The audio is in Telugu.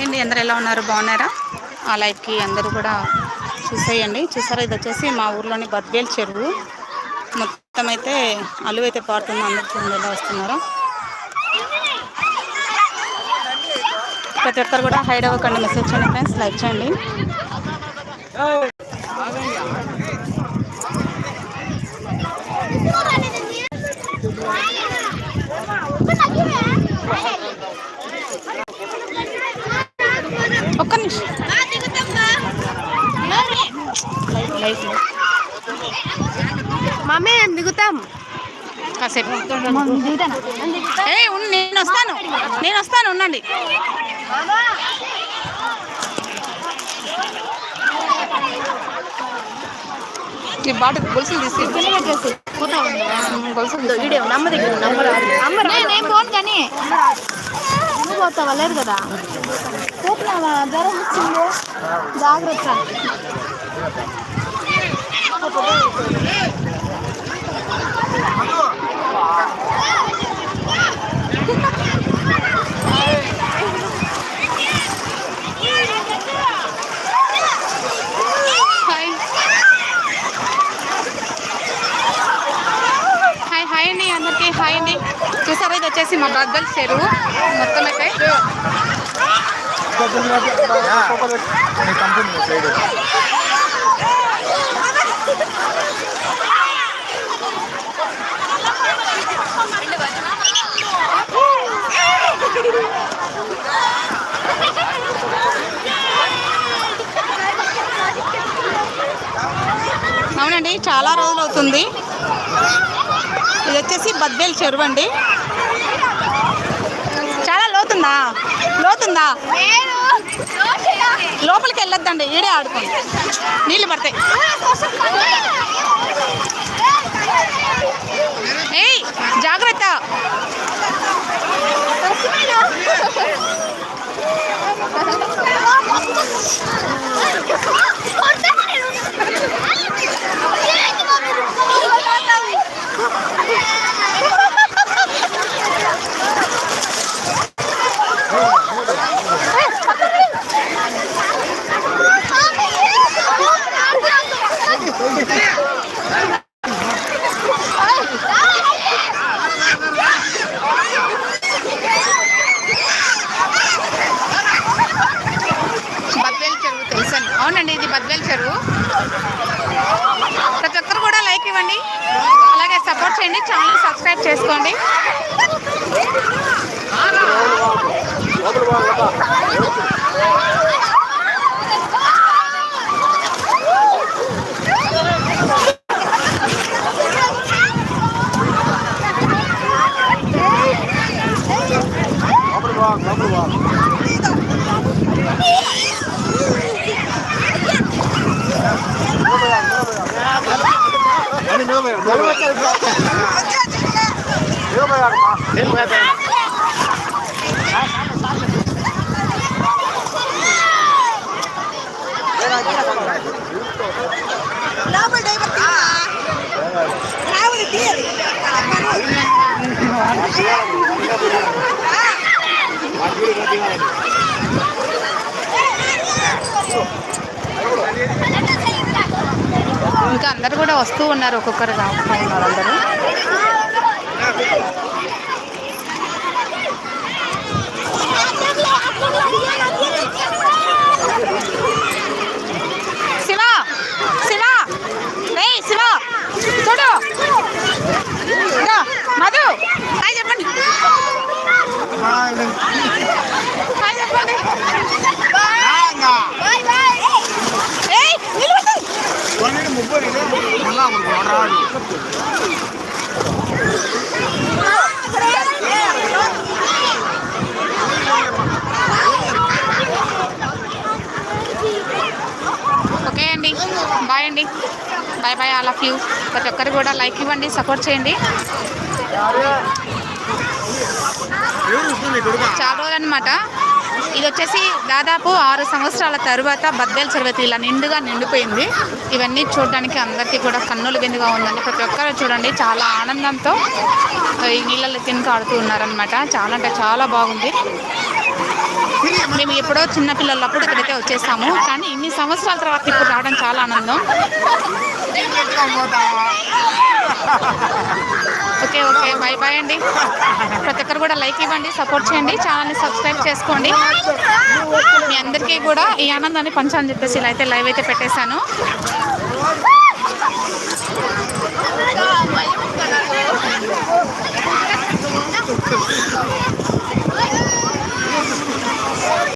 హాయ్ అండి అందరు ఎలా ఉన్నారు? బాగున్నారా? ఆ లైఫ్కి అందరూ కూడా చూసేయండి. చూసారా? ఇది వచ్చేసి మా ఊర్లోని బద్వేల్ చెరువు. మొత్తం అయితే అలువు అయితే పారుతుంది. అందరు చూడండి ఎలా వస్తున్నారు? ప్రతి ఒక్కరు కూడా హైడ్ అవ్వకండి. మెసేజ్ చేయండి ఫ్రెండ్స్. లైక్ చేయండి. ఒక్క నిమిషం. మమ్మీ మేము దిగుతాం. కాసేపు. నేను వస్తాను. నేను వస్తాను ఉండండి. ఈ బాటిల్ గొలుసులు తీసి. గొలుసులు నమ్మ దగ్గర నంబర్ అమ్మ నేను ఫోన్ కానీ. నువ్వు పోతావా? లేదు కదా. పోతున్నావా జ్వరం వచ్చింది. జాగ్రత్త. హాయ్ అండి. అందరికీ హాయ్ అండి. చూసారా ఇది వచ్చేసి మా బద్దల్ చెరువు మొత్తం అయితే కంపెనీ సైడ్ అవునండి చాలా రోజులు అవుతుంది ఇది వచ్చేసి బద్వేల్ చెరువు అండి లోతుందా? లోతుందా? లోపలికి వెళ్ళొద్దండి ఈడే ఆడుకోండి నీళ్ళు పడతాయి. ఏయ్ జాగ్రత్త. బద్వేల్ చెరువు తెలుసండి. అవునండి ఇది బద్వేల్ చెరువు. ప్రతి ఒక్కరు కూడా లైక్ ఇవ్వండి. అలాగే సపోర్ట్ చేయండి. ఛానల్ సబ్స్క్రైబ్ చేసుకోండి. అని నిలబడి నిలబడి ఇంకా అందరు కూడా వస్తూ ఉన్నారు ఒక్కొక్కరు ఉన్నారు అందరూ. శివ శివ. రే శివ. చూడు. ఇదో, మధు. హాయ్ చెప్పండి. హాయ్ చెప్పండి. ఏయ్ నిలబడు. ముప్పై మళ్ళా రాడు ఓకే అండి. బాయ్ అండి. Bye bye all of you. ప్రతి ఒక్కరు కూడా లైక్ ఇవ్వండి సపోర్ట్ చేయండి. చాలా అనమాట ఇది వచ్చేసి దాదాపు ఆరు సంవత్సరాల తర్వాత బద్దెల చెరువతి ఇలా నిండుగా నిండిపోయింది. ఇవన్నీ చూడడానికి అందరికీ కూడా కన్నుల విందుగా ఉందండి. ప్రతి ఒక్కరు చూడండి చాలా ఆనందంతో ఈ నీళ్ళలో తినక ఆడుతూ ఉన్నారనమాట చాలా అంటే చాలా బాగుంది. మేము ఎప్పుడో చిన్నపిల్లలప్పుడు ఇక్కడైతే వచ్చేసాము. కానీ ఇన్ని సంవత్సరాల తర్వాత ఇప్పుడు రావడం చాలా ఆనందం. Okay okay. బై బాయ్ అండి. ప్రతి ఒక్కరు కూడా లైక్ ఇవ్వండి సపోర్ట్ చేయండి. ఛానల్ని సబ్స్క్రైబ్ చేసుకోండి. మీ అందరికీ కూడా ఈ ఆనందాన్ని పంచాలని చెప్పేసి ఇలా అయితే లైవ్ అయితే పెట్టేశాను.